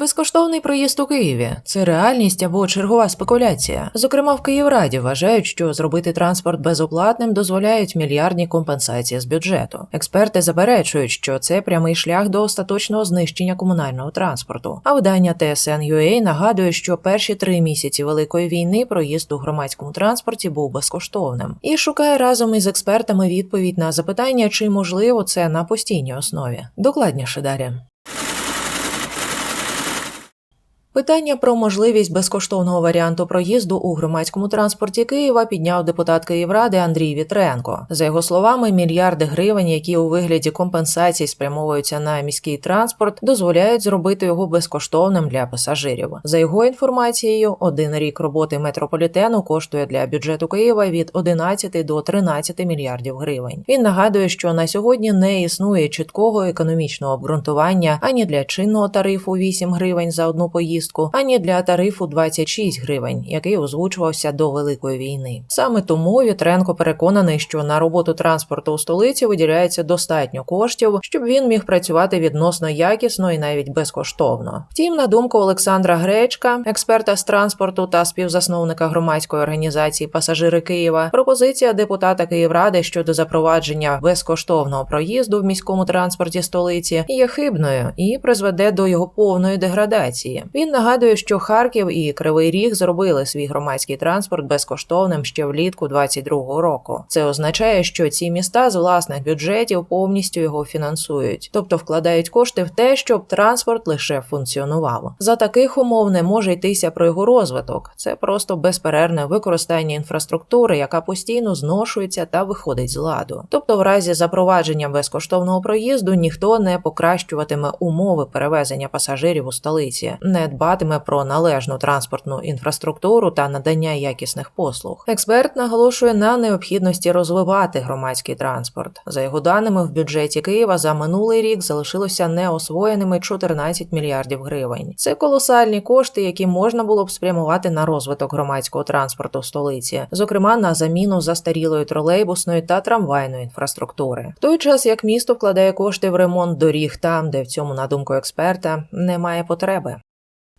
Безкоштовний проїзд у Києві це реальність або чергова спекуляція. Зокрема, в Київраді вважають, що зробити транспорт безоплатним дозволяють мільярдні компенсації з бюджету. Експерти заперечують, що це прямий шлях до остаточного знищення комунального транспорту. А видання TSN.UA нагадує, що перші три місяці великої війни проїзд у громадському транспорті був безкоштовним і шукає разом із експертами відповідь на запитання, чи можливо це на постійній основі. Докладніше далі. Питання про можливість безкоштовного варіанту проїзду у громадському транспорті Києва підняв депутат Київради Андрій Вітренко. За його словами, мільярди гривень, які у вигляді компенсацій спрямовуються на міський транспорт, дозволяють зробити його безкоштовним для пасажирів. За його інформацією, один рік роботи метрополітену коштує для бюджету Києва від 11 до 13 мільярдів гривень. Він нагадує, що на сьогодні не існує чіткого економічного обґрунтування ані для чинного тарифу 8 гривень за одну поїздку, ані для тарифу 26 гривень, який озвучувався до великої війни. Саме тому Вітренко переконаний, що на роботу транспорту у столиці виділяється достатньо коштів, щоб він міг працювати відносно якісно і навіть безкоштовно. Втім, на думку Олександра Гречка, експерта з транспорту та співзасновника громадської організації Пасажири Києва, пропозиція депутата Київради щодо запровадження безкоштовного проїзду в міському транспорті столиці є хибною і призведе до його повної деградації. Він нагадує, що Харків і Кривий Ріг зробили свій громадський транспорт безкоштовним ще влітку 22-го року. Це означає, що ці міста з власних бюджетів повністю його фінансують, тобто вкладають кошти в те, щоб транспорт лише функціонував. За таких умов не може йтися про його розвиток. Це просто безперервне використання інфраструктури, яка постійно зношується та виходить з ладу. Тобто, в разі запровадження безкоштовного проїзду ніхто не покращуватиме умови перевезення пасажирів у столиці, не дбатиме про належну транспортну інфраструктуру та надання якісних послуг. Експерт наголошує на необхідності розвивати громадський транспорт. За його даними, в бюджеті Києва за минулий рік залишилося неосвоєними 14 мільярдів гривень. Це колосальні кошти, які можна було б спрямувати на розвиток громадського транспорту в столиці, зокрема на заміну застарілої тролейбусної та трамвайної інфраструктури. В той час як місто вкладає кошти в ремонт доріг там, де в цьому, на думку експерта, немає потреби.